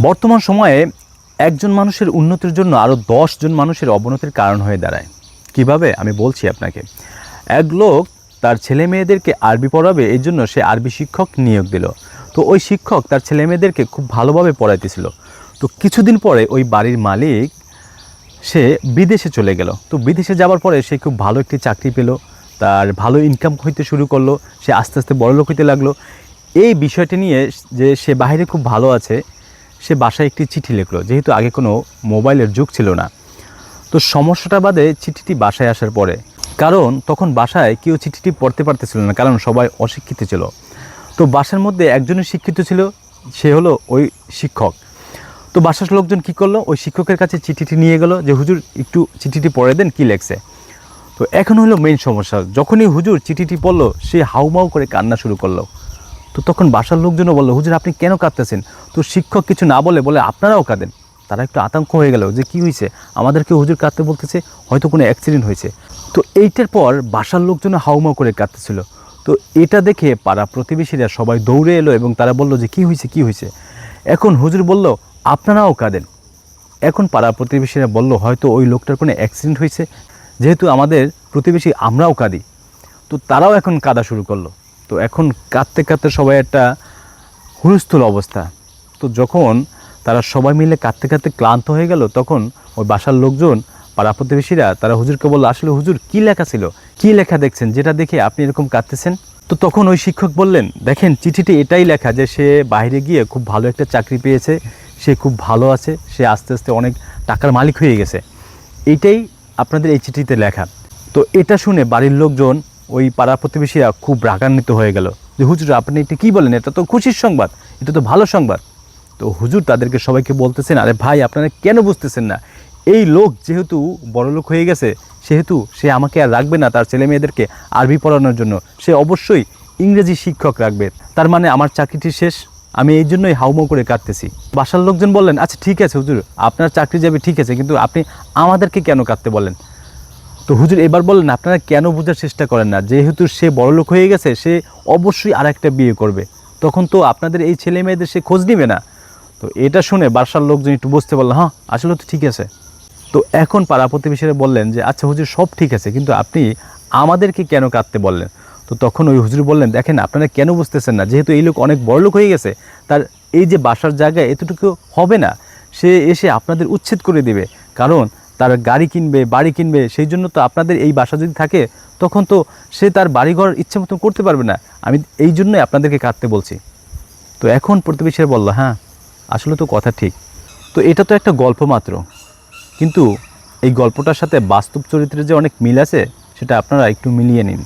বর্তমান সময়ে একজন মানুষের উন্নতির জন্য আরও জন মানুষের অবনতির কারণ হয়ে দাঁড়ায়। কীভাবে? আমি বলছি আপনাকে। এক লোক তার ছেলে মেয়েদেরকে আরবি পড়াবে এই জন্য সে আরবি শিক্ষক নিয়োগ দিল। তো ওই শিক্ষক তার ছেলে মেয়েদেরকে খুব ভালোভাবে পড়াইতেছিল। তো কিছুদিন পরে ওই বাড়ির মালিক সে বিদেশে চলে গেল। তো বিদেশে যাওয়ার পরে সে খুব ভালো একটি চাকরি পেল, তার ভালো ইনকাম হইতে শুরু করল, সে আস্তে আস্তে বড়লোক হইতে লাগল। এই বিষয়টি নিয়ে যে সে বাইরে খুব ভালো আছে সে বাসায় একটি চিঠি লিখলো, যেহেতু আগে কোনো মোবাইলের যুগ ছিল না। তো সমস্যাটা বাদে চিঠিটি বাসায় আসার পরে। কারণ তখন বাসায় কেউ চিঠিটি পড়তে পারতেছিল না, কারণ সবাই অশিক্ষিত ছিল। তো বাসার মধ্যে একজনই শিক্ষিত ছিল, সে হলো ওই শিক্ষক। তো বাসার লোকজন কি করল? ওই শিক্ষকের কাছে চিঠিটি নিয়ে গেল যে, হুজুর, একটু চিঠিটি পড়ে দেন, কি লেখছে? তো এখন হলো মেইন সমস্যা। যখনই হুজুর চিঠিটি পড়ল, সে হাউমাউ করে কান্না শুরু করল। তো তখন বাসার লোকজনও বলল, হুজুর, আপনি কেন কাঁদতেছেন? তো শিক্ষক কিছু না বলে বলে, আপনারাও কাঁদেন। তারা একটু আতঙ্ক হয়ে গেল যে কি হয়েছে আমাদেরকে হুজুর কাঁদতে বলতেছে, হয়তো কোনো অ্যাক্সিডেন্ট হয়েছে তো এইটার পর বাসার লোকজন হাউমাউ করে কাঁদতেছিল। তো এটা দেখে পাড়া প্রতিবেশীরা সবাই দৌড়ে এলো এবং তারা বলল যে, কি হয়েছে কি হয়েছে এখন হুজুর বলল, আপনারাও কাঁদেন। এখন পাড়া প্রতিবেশীরা বলল, হয়তো ওই লোকটার কোনো অ্যাক্সিডেন্ট হয়েছে যেহেতু আমাদের প্রতিবেশী আমরাও কাঁদি। তো তারাও এখন কাঁদা শুরু করল। তো এখন কাঁদতে কাঁদতে সবাই একটা হুলস্থুল অবস্থা। তো যখন তারা সবাই মিলে কাঁদতে কাঁদতে ক্লান্ত হয়ে গেল, তখন ওই বাসার লোকজন, পাড়া প্রতিবেশীরা, তারা হুজুরকে বলল, আসলে হুজুর, কি লেখা ছিল? কি লেখা দেখছেন? যেটা দেখে আপনি এরকম কাঁদতেছেন? তো তখন ওই শিক্ষক বললেন, দেখেন চিঠিতে এটাই লেখা যে সে বাইরে গিয়ে খুব ভালো একটা চাকরি পেয়েছে, সে খুব ভালো আছে, সে আস্তে আস্তে অনেক টাকার মালিক হয়ে গেছে। এইটাই আপনাদের এই চিঠিতে লেখা। তো এটা শুনে বাড়ির লোকজন ওই পাড়া প্রতিবেশীরা খুব রাগান্বিত হয়ে গেল যে, হুজুর, আপনি এটা কী বলেন? এটা তো খুশির সংবাদ, এটা তো ভালো সংবাদ। তো হুজুর তাদেরকে সবাইকে বলতেছেন, আরে ভাই, আপনারা কেন বুঝতেছেন না? এই লোক যেহেতু বড় লোক হয়ে গেছে, সেহেতু সে আমাকে আর রাখবে না তার ছেলে মেয়েদেরকে আরবি পড়ানোর জন্য। সে অবশ্যই ইংরেজি শিক্ষক রাখবে। তার মানে আমার চাকরিটি শেষ, আমি এই জন্যই হাউমাউ করে কাঁদতেছি। বাসার লোকজন বললেন আচ্ছা ঠিক আছে হুজুর, আপনার চাকরি যাবে, ঠিক আছে, কিন্তু আপনি আমাদেরকে কেন কাঁদতে বলেন? তো হুজুর এবার বললেন আপনারা কেন বোঝার চেষ্টা করেন না? যেহেতু সে বড়লোক হয়ে গেছে, সে অবশ্যই আর একটা বিয়ে করবে। তখন তো আপনাদের এই ছেলে মেয়েদের সে খোঁজ নিবে না। তো এটা শুনে বাসার লোকজন একটু বুঝতে পারল হ্যাঁ আসলে তো ঠিক আছে। তো এখন পাড়া প্রতিবেশীরা বললেন যে আচ্ছা হুজুর, সব ঠিক আছে, কিন্তু আপনি আমাদেরকে কেন কাঁদতে বললেন? তো তখন ওই হুজুর বললেন, দেখেন, আপনারা কেন বুঝতেছেন না? যেহেতু এই লোক অনেক বড় লোক হয়ে গেছে, তার এই যে বাসার জায়গায় এতটুকু হবে না, সে এসে আপনাদের উচ্ছেদ করে দেবে। কারণ তার গাড়ি কিনবে, বাড়ি কিনবে, সেই জন্য তো আপনাদের এই বাসা যদি থাকে, তখন তো সে তার বাড়িঘর ইচ্ছে মতন করতে পারবে না। আমি এই জন্যই আপনাদেরকে কাঁদতে বলছি। তো এখন প্রতিবেশীরা বলল হ্যাঁ আসলে তো কথা ঠিক। তো এটা তো একটা গল্প মাত্র। কিন্তু এই গল্পটার সাথে বাস্তব চরিত্রের যে অনেক মিল আছে, সেটা আপনারা একটু মিলিয়ে নিন।